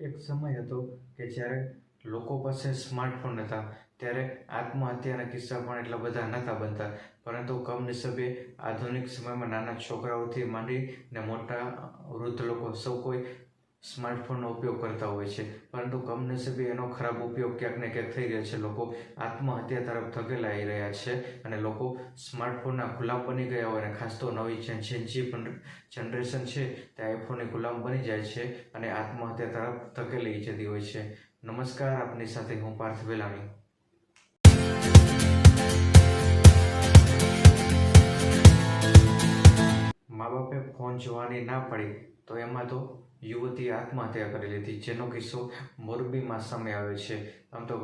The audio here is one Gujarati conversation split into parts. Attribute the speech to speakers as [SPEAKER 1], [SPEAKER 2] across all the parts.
[SPEAKER 1] એક સમય હતો કે જ્યારે લોકો પાસે સ્માર્ટફોન હતા ત્યારે આત્મહત્યાના કિસ્સા પણ એટલા બધા નહોતા બનતા. પરંતુ કમનસીબે આધુનિક સમયમાં નાના છોકરાઓથી માંડીને મોટા વૃદ્ધ લોકો સૌ કોઈ સ્માર્ટફોનનો ઉપયોગ કરતા હોય છે. પરંતુ કમનસીબે એનો ખરાબ ઉપયોગ ક્યાંક ને ક્યાંક થઈ રહ્યો છે. લોકો આત્મહત્યા તરફ ધકેલાઈ રહ્યા છે અને લોકો સ્માર્ટફોનના ગુલામ બની ગયા હોય અને ખાસ તો નવી જે પણ જનરેશન છે તે આઈફોનની ગુલામ બની જાય છે અને આત્મહત્યા તરફ ધકેલી જતી હોય છે. નમસ્કાર, આપની સાથે હું પાર્થ વેલાણી. મા બાપે ફોન જોવાની ના પડી. તો એમાં તો યુવતીએ આત્મહત્યા કરી લીધી, જેનો કિસ્સો મોરબીમાં સામે આવ્યો છે. આમ તો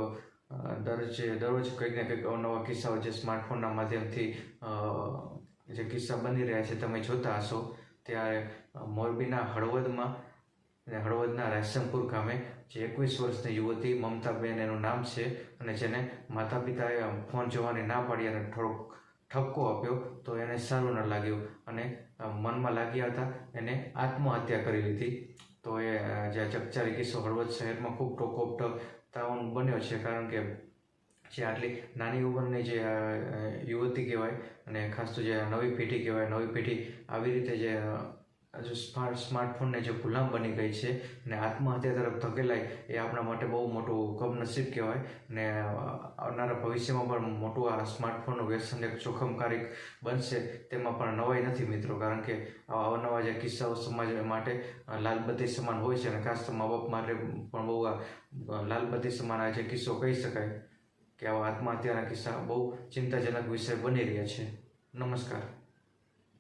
[SPEAKER 1] દરરોજ દરરોજ કંઈક ને કંઈક અવનવા કિસ્સાઓ જે સ્માર્ટફોનના માધ્યમથી જે કિસ્સા બની રહ્યા છે તમે જોતા હશો, ત્યારે મોરબીના હળવદમાં અને હળવદના રાયસમપુર ગામે જે એકવીસ વર્ષની યુવતી મમતાબેન એનું નામ છે અને જેને માતા પિતાએ ફોન જોવાની ના પાડી અને થોડોક ઠપકો આપ્યો તો એને સારું ન લાગ્યું અને મનમાં લાગ્યા હતા, એને આત્મહત્યા કરી લીધી. તો એ જે ચકચારી કિસ્સો હળવદ શહેરમાં ખૂબ ટોક ઓફ તાઉન બન્યો છે, કારણ કે જે આટલી નાની ઉંમરની જે યુવતી કહેવાય અને ખાસ તો જે નવી પેઢી કહેવાય, નવી પેઢી આવી રીતે જે જો સ્માર્ટ સ્માર્ટફોનને જે ગુલામ બની ગઈ છે અને આત્મહત્યા તરફ ધકેલાય એ આપણા માટે બહુ મોટું કમનસીબ કહેવાય અને આવનારા ભવિષ્યમાં પણ મોટું આ સ્માર્ટફોનનું વ્યસન એક જોખમકારી બનશે તેમાં પણ નવાઈ નથી મિત્રો, કારણ કે આવા અવનવા જે કિસ્સાઓ સમાજ માટે લાલબત્તી સમાન હોય છે અને ખાસ તો મા બાપ માટે પણ બહુ આ લાલબત્તી સમાન આ જે કિસ્સો કહી શકાય કે આવા આત્મહત્યાના કિસ્સા બહુ ચિંતાજનક વિષય બની રહ્યા છે. નમસ્કાર.